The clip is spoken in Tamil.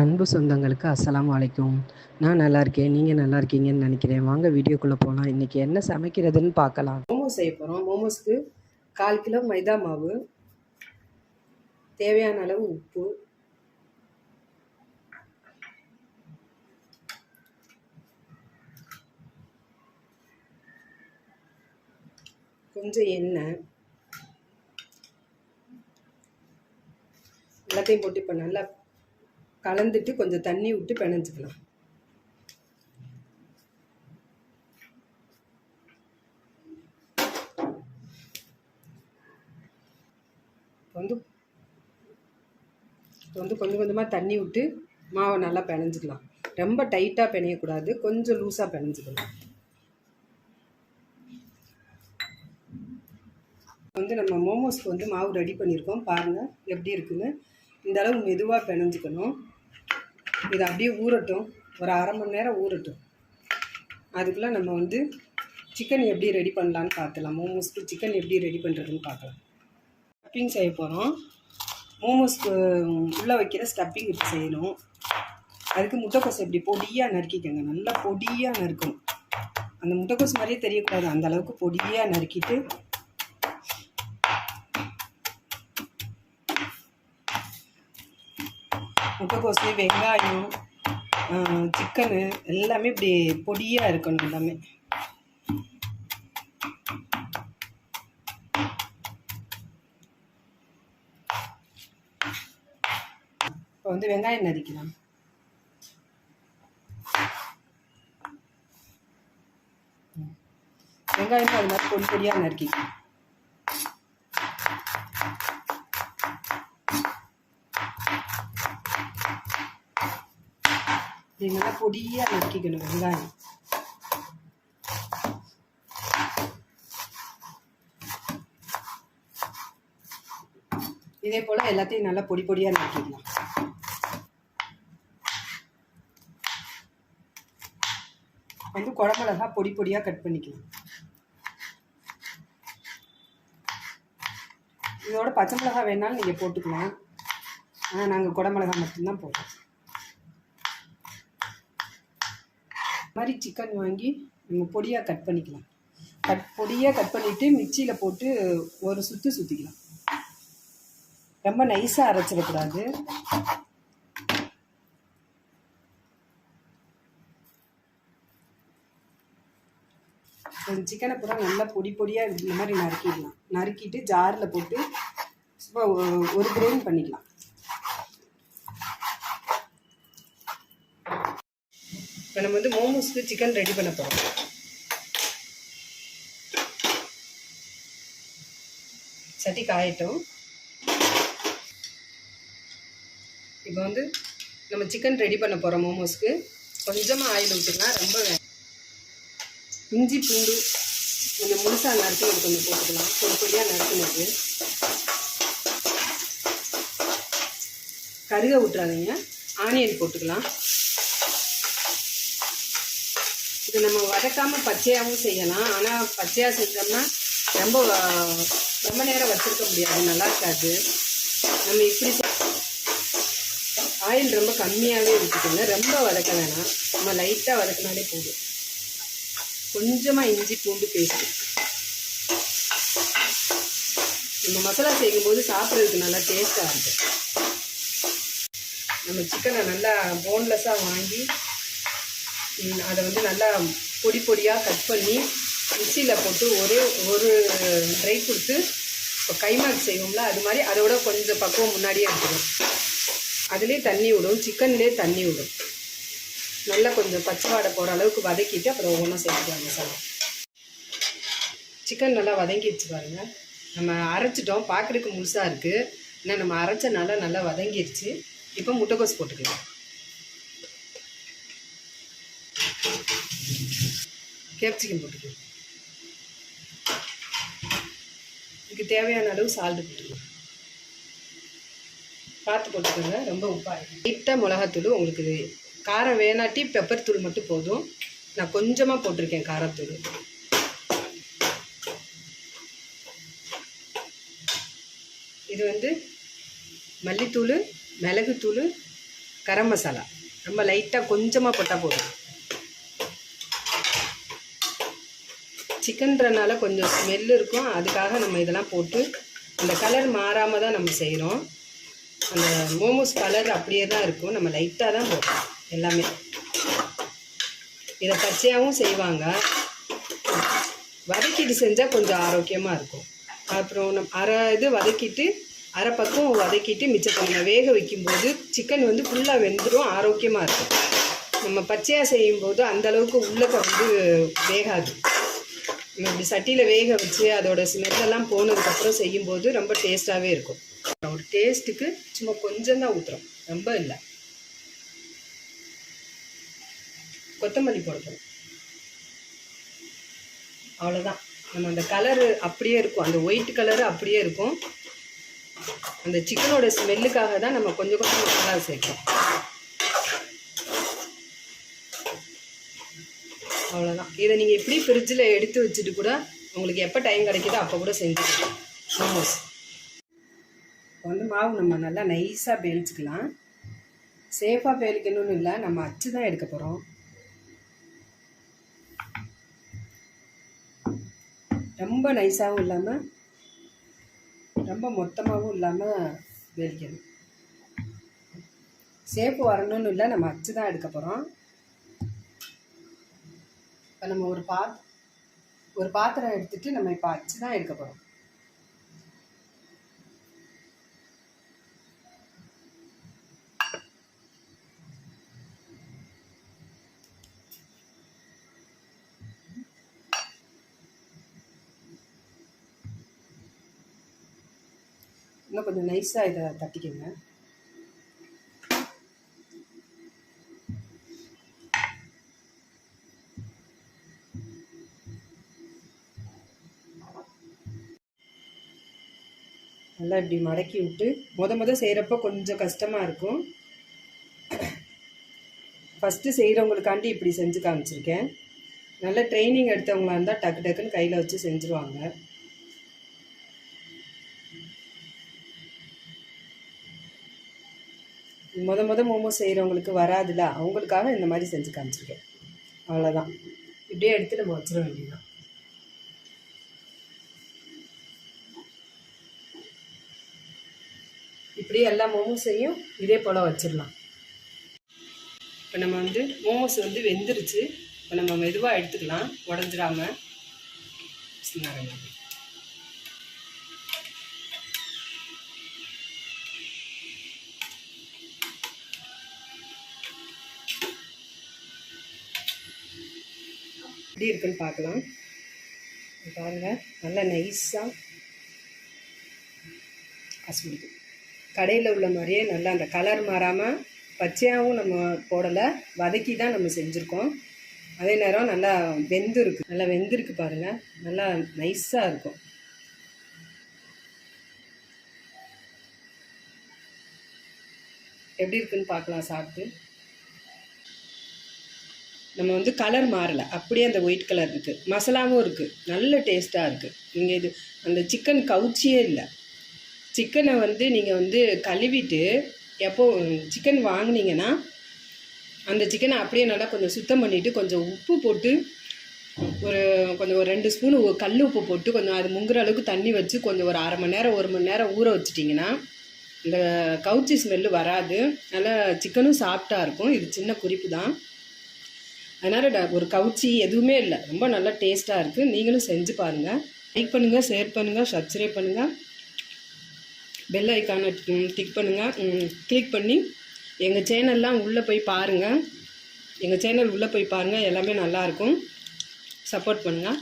அன்பு சொந்தங்களுக்கு அஸ்லாம் அலைக்கும். நான் நல்லா இருக்கேன் நீங்கள் நல்லா இருக்கீங்கன்னு நினைக்கிறேன். வாங்க வீடியோக்குள்ளே போகலாம் இன்றைக்கி என்ன சமைக்கிறதுன்னு பார்க்கலாம். மோமோஸ் செய்ய போகிறோம் மோமோஸ்க்கு கால் கிலோ மைதா மாவு தேவையான அளவு உப்பு கொஞ்சம் எண்ணெய் எல்லாத்தையும் போட்டு இப்போ நல்லா கலந்துட்டு கொஞ்சம் தண்ணி விட்டு பிணைஞ்சிக்கலாம். வந்து இப்போ வந்து கொஞ்சம் கொஞ்சமாக தண்ணி விட்டு மாவை நல்லா பிணைஞ்சிக்கலாம். ரொம்ப டைட்டாக பிணையக்கூடாது கொஞ்சம் லூஸாக பிணைஞ்சிக்கலாம். வந்து நம்ம மோமோஸ்க்கு வந்து மாவு ரெடி பண்ணியிருக்கோம். பாருங்கள் எப்படி இருக்குன்னு. இந்த அளவு மெதுவாக பிணைஞ்சிக்கணும். இது அப்படியே ஊறட்டும். ஒரு அரை மணி நேரம் ஊறட்டும். அதுக்குள்ளே நம்ம வந்து சிக்கன் எப்படி ரெடி பண்ணலான்னு பார்த்துலாம் மோமோஸ்க்கு சிக்கன் எப்படி ரெடி பண்ணுறதுன்னு பார்க்கலாம். ஸ்டப்பிங் செய்ய போகிறோம் மோமோஸ்க்கு உள்ளே வைக்கிற ஸ்டப்பிங் இப்படி செய்யணும். அதுக்கு முட்டைக்கோஸ் எப்படி பொடியாக நறுக்கிக்கோங்க. நல்லா பொடியாக நறுக்கணும். அந்த முட்டைக்கோஸ் மாதிரியே தெரியக்கூடாது. அந்த அளவுக்கு பொடியாக நறுக்கிட்டு முட்டைக்கோசு வெங்காயம் சிக்கனு எல்லாமே இப்படி பொடியாக இருக்கணும் எல்லாமே. இப்போ வந்து வெங்காயம் நறுக்கலாம் வெங்காயம் அது மாதிரி பொடி பொடியாக நறுக்கிக்கலாம். இது நல்லா பொடியாக நறுக்கிக்கணும் வெங்காயம் இதே போல் எல்லாத்தையும் நல்லா பொடி பொடியாக நறுக்கிக்கலாம் வந்து குடமிளகா பொடி பொடியாக கட் பண்ணிக்கலாம் இதோட பச்சை மிளகா வேணாலும் நீங்கள் போட்டுக்கலாம் ஆனால் நாங்கள் குடமிளகா மட்டும்தான் போடுறோம் மாதிரி சிக்கன் வாங்கி நம்ம பொடியாக கட் பண்ணிக்கலாம். கட் பொடியாக கட் பண்ணிவிட்டு மிக்சியில் போட்டு ஒரு சுற்று சுற்றிக்கலாம் ரொம்ப நைஸாக அரைச்சிடக்கூடாது. சிக்கனை பூரா நல்லா பொடி பொடியாக இந்த மாதிரி நறுக்கிடலாம். நறுக்கிட்டு ஜாரில் போட்டு சும்மா ஒரு கிரைண்ட் பண்ணிக்கலாம். இப்போ நம்ம வந்து மோமோஸ்க்கு சிக்கன் ரெடி பண்ண போகிறோம் சட்டி காயட்டும் இப்போ வந்து நம்ம சிக்கன் ரெடி பண்ண போகிறோம் மோமோஸ்க்கு கொஞ்சமாக ஆயில் விட்டுக்கலாம் ரொம்ப இஞ்சி பூண்டு கொஞ்சம் முழுசாக நறுக்கினது கொஞ்சம் போட்டுக்கலாம். பொடி பொடியாக நறுக்கினது. கருக விட்டுறாதீங்க ஆனியன் போட்டுக்கலாம். இது நம்ம வதக்காமல் பச்சையாகவும் செய்யலாம். ஆனால் பச்சையாக செஞ்சோம்னா ரொம்ப ரொம்ப நேரம் வச்சுருக்க முடியாது. நல்லா இருக்காது. நம்ம இப்படி ஆயில் ரொம்ப கம்மியாகவே ஊற்றிக்கோங்க ரொம்ப வதக்க வேணாம். நம்ம லைட்டாக வதக்கினாலே போதும். கொஞ்சமாக இஞ்சி பூண்டு பேஸ்ட்டு நம்ம மசாலா செய்யும்போது சாப்பிட்றதுக்கு நல்லா டேஸ்ட்டாக இருக்கும். நம்ம சிக்கனை நல்லா போன்லெஸ்ஸாக வாங்கி அதை வந்து நல்லா பொடி பொடியாக கட் பண்ணி மிக்சியில் போட்டு ஒரே ஒரு ட்ரை கொடுத்து இப்போ கைமாக்கு செய்வோம்ல அது மாதிரி அதோட கொஞ்சம் பக்குவம் முன்னாடியே எடுத்துடும் அதுலேயே தண்ணி விடும் சிக்கன்லேயே தண்ணி விடும். நல்லா கொஞ்சம் பச்சை வாடை போகிற அளவுக்கு வதக்கிட்டு அப்புறம் ஒவ்வொன்றும் சேர்த்துக்கலாம் மசாலா சிக்கன் நல்லா வதங்கிடுச்சு பாருங்கள் நம்ம அரைச்சிட்டோம் பார்க்குறதுக்கு முழுசாக இருக்குது ஏன்னா நம்ம அரைச்சனால நல்லா வதங்கிடுச்சு இப்போ முட்டைக்கோஸ் போட்டுக்கலாம். கேப்சிகம் போட்டுக்கலாம் இதுக்கு தேவையான அளவு சால்ட்டு போட்டுக்கலாம் பார்த்து போட்டுக்கோங்க ரொம்ப உப்பாக லைட்டாக மிளகாத்தூள் உங்களுக்கு காரம் வேணாட்டி பெப்பர் தூள் மட்டும் போதும். நான் கொஞ்சமாக போட்டிருக்கேன் காரத்தூள். இது வந்து மல்லித்தூள் மிளகுத்தூள் கரம் மசாலா. ரொம்ப லைட்டாக கொஞ்சமாக போட்டால் போதும். சிக்கன்றனால கொஞ்சம் ஸ்மெல் இருக்கும். அதுக்காக நம்ம இதெல்லாம் போட்டு அந்த கலர் மாறாமல் தான் நம்ம செய்கிறோம் அந்த மோமோஸ் கலர் அப்படியே தான் இருக்கும். நம்ம லைட்டாக தான் போடுறோம் எல்லாமே. இதை பச்சையாகவும் செய்வாங்க. வதக்கிட்டு செஞ்சால் கொஞ்சம் ஆரோக்கியமாக இருக்கும். அப்புறம் நம் அரை இது வதக்கிட்டு அரை பக்கம் வதக்கிட்டு மிச்சத்தை நம்ம வேக வைக்கும்போது சிக்கன் வந்து ஃபுல்லாக வெந்துடும் ஆரோக்கியமாக இருக்கும். நம்ம பச்சையாக செய்யும்போது அந்தளவுக்கு உள்ளக்க வந்து வேகாது. நம்ம இப்படி சட்டியில் வேக வச்சு அதோட ஸ்மெல்லெல்லாம் போனதுக்கப்புறம் செய்யும்போது ரொம்ப டேஸ்ட்டாகவே இருக்கும். ஒரு டேஸ்ட்டுக்கு சும்மா கொஞ்சம் தான் ஊற்றுறோம் ரொம்ப இல்லை. கொத்தமல்லி போடுறோம். அவ்வளோதான் நம்ம அந்த கலரு அப்படியே இருக்கும். அந்த ஒயிட் கலரு அப்படியே இருக்கும். அந்த சிக்கனோட ஸ்மெல்லுக்காக தான் நம்ம கொஞ்சம் கொஞ்சம் மசாலா சேர்க்கிறோம். அவ்வளோதான் இதை நீங்கள் எப்படி ஃப்ரிட்ஜில் எடுத்து வச்சுட்டு கூட உங்களுக்கு எப்போ டைம் கிடைக்குதோ அப்போ கூட செஞ்சுக்கலாம். மோமோஸ் இப்போ வந்து மாவு நம்ம நல்லா நைஸாக பேலிச்சுக்கலாம் சேஃபாக பேலிக்கணும்னு இல்லை நம்ம அச்சு தான் எடுக்க போகிறோம் ரொம்ப நைஸாகவும் இல்லாமல் ரொம்ப மொத்தமாகவும் இல்லாமல் வேலிக்கணும் சேஃப் வரணும்னு இல்லை நம்ம அச்சு தான் எடுக்க போகிறோம் இப்போ நம்ம ஒரு பாத் ஒரு பாத்திரம் எடுத்துட்டு நம்ம இப்போ அச்சு தான் எடுக்க போகிறோம் இன்னும் கொஞ்சம் நைஸாக இதை தட்டிக்கோங்க. நல்லா இப்படி மடக்கி விட்டு முத முத செய்கிறப்ப கொஞ்சம் கஷ்டமாக இருக்கும். ஃபஸ்ட்டு செய்கிறவங்களுக்காண்டி இப்படி செஞ்சு காமிச்சிருக்கேன். நல்ல ட்ரைனிங் எடுத்தவங்களா இருந்தால் டக்கு டக்குன்னு கையில் வச்சு செஞ்சுருவாங்க. முத முத மோமோஸ் செய்கிறவங்களுக்கு வராதுல்ல அவங்களுக்காக இந்த மாதிரி செஞ்சு காமிச்சிருக்கேன். அவ்வளோதான் இப்படியே எடுத்து நம்ம வச்சிட வேண்டியதான் இப்படியே எல்லா மோமோஸையும் இதே போல் வச்சிடலாம். இப்போ நம்ம வந்து மோமோஸ் வந்து வெந்துருச்சு. இப்போ நம்ம மெதுவாக எடுத்துக்கலாம். உடஞ்சிடாம. எப்படி இருக்குன்னு பார்க்கலாம். பாருங்கள் நல்லா நைஸாக கசு கடையில் உள்ள மாதிரியே நல்லா அந்த கலர் மாறாமல் பச்சையாகவும் நம்ம போடலை. வதக்கி தான் நம்ம செஞ்சுருக்கோம். அதே நேரம் நல்லா வெந்திருக்கு. நல்லா வெந்திருக்கு பாருங்கள் நல்லா நைஸாக இருக்கும். எப்படி இருக்குன்னு பார்க்கலாம் சாப்பிட்டு. நம்ம வந்து கலர் மாறலை. அப்படியே அந்த ஒயிட் கலர் இருக்குது மசாலாவும் இருக்குது நல்ல டேஸ்ட்டாக இருக்குது இங்கே இது அந்த சிக்கன் கவுச்சியே இல்லை. சிக்கனை வந்து நீங்கள் வந்து கழுவிட்டு எப்போ சிக்கன் வாங்கினீங்கன்னா அந்த சிக்கனை அப்படியே நல்லா கொஞ்சம் சுத்தம் பண்ணிவிட்டு கொஞ்சம் உப்பு போட்டு ஒரு கொஞ்சம் ஒரு ரெண்டு ஸ்பூன் கல் உப்பு போட்டு கொஞ்சம் அது முங்குற அளவுக்கு தண்ணி வச்சு கொஞ்சம் ஒரு அரை மணி நேரம் ஒரு மணி நேரம் ஊற வச்சிட்டிங்கன்னா இந்த கவுச்சி ஸ்மெல்லு வராது. நல்லா சிக்கனும் சாஃப்டாக இருக்கும். இது சின்ன குறிப்பு தான். அதனால் ஒரு கவுச்சி எதுவுமே இல்லை. ரொம்ப நல்லா டேஸ்ட்டாக இருக்குது நீங்களும் செஞ்சு பாருங்கள் லைக் பண்ணுங்கள் ஷேர் பண்ணுங்கள் சப்ஸ்கிரைப் பண்ணுங்கள் பெல் ஐக்கானை டிக் பண்ணுங்கள் கிளிக் பண்ணி எங்கள் சேனல்லாம் உள்ளே போய் பாருங்கள் எங்கள் சேனல் உள்ளே போய் பாருங்கள் எல்லாமே நல்லாயிருக்கும் சப்போர்ட் பண்ணுங்கள்